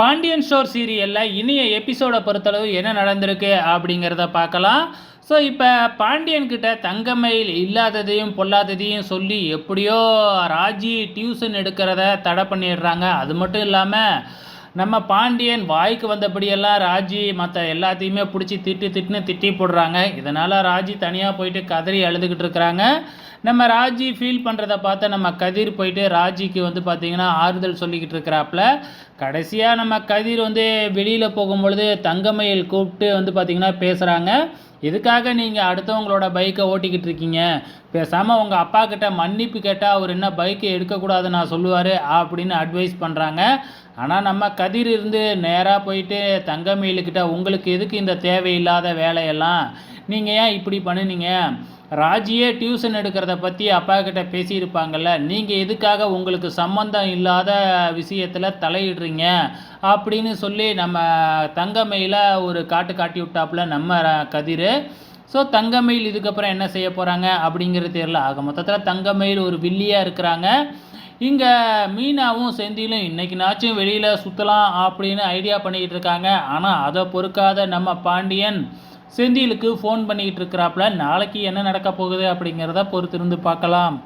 Pandian store சீரியலில் இனிய எபிசோடை பொறுத்தளவு என்ன நடந்திருக்கு அப்படிங்கிறத பார்க்கலாம். ஸோ இப்போ பாண்டியன்கிட்ட தங்கமயில் இல்லாததையும் பொல்லாததையும் சொல்லி எப்படியோ ராஜி டியூஷன் எடுக்கிறத தடை பண்ணிடுறாங்க. அது மட்டும் இல்லாமல் நம்ம பாண்டியன் வாய்க்கு வந்தபடியெல்லாம் ராஜி மற்ற எல்லாத்தையுமே பிடிச்சி திட்டு திட்டுன்னு திட்டி போடுறாங்க. இதனால் ராஜி தனியாக போயிட்டு கதறி அழுதுகிட்டு இருக்கிறாங்க. நம்ம ராஜி ஃபீல் பண்ணுறத பார்த்து நம்ம கதிர் போயிட்டு ராஜிக்கு வந்து பார்த்திங்கன்னா ஆறுதல் சொல்லிக்கிட்டு இருக்கிறாப்புல. கடைசியாக நம்ம கதிர் வந்து வெளியில் போகும்பொழுது தங்கமயில் கூப்பிட்டு வந்து பார்த்திங்கன்னா பேசுகிறாங்க எதுக்காக நீங்கள் அடுத்தவங்களோட பைக்கை ஓட்டிக்கிட்டு இருக்கீங்க? பேசாமல் உங்கள் அப்பா கிட்ட மன்னிப்பு கேட்டால் அவர் என்ன பைக்கை எடுக்கக்கூடாதுன்னு நான் சொல்லுவார் அப்படின்னு அட்வைஸ் பண்ணுறாங்க ஆனால் நம்ம கதிர் இருந்து நேராக போயிட்டு தங்கமயிலுக்கிட்ட உங்களுக்கு எதுக்கு இந்த தேவையில்லாத வேலையெல்லாம்? நீங்கள் ஏன் இப்படி பண்ணுனீங்க? ராஜியே டியூஷன் எடுக்கிறத பற்றி அப்பா கிட்ட பேசியிருப்பாங்கல்ல நீங்கள் எதுக்காக உங்களுக்கு சம்மந்தம் இல்லாத விஷயத்தில் தலையிடுறீங்க? அப்படின்னு சொல்லி நம்ம தங்கமயில ஒரு காட்டு காட்டி விட்டாப்புல நம்ம கதிர். ஸோ தங்கமயில் இதுக்கப்புறம் என்ன செய்ய போகிறாங்க அப்படிங்கிறது தெரியல. ஆக மொத்தத்தில் தங்கமயில் ஒரு வில்லியாக இருக்கிறாங்க. இங்கே மீனாவும் செந்திலும் இன்னைக்குனாச்சும் வெளியில் சுற்றலாம் அப்படின்னு ஐடியா பண்ணிக்கிட்டு இருக்காங்க. ஆனால் அதை பொறுக்காத நம்ம பாண்டியன் செந்திலுக்கு ஃபோன் பண்ணிக்கிட்டு இருக்கிறாப்புல நாளைக்கு என்ன நடக்க போகுது அப்படிங்கிறத பொறுத்திருந்து பார்க்கலாம்.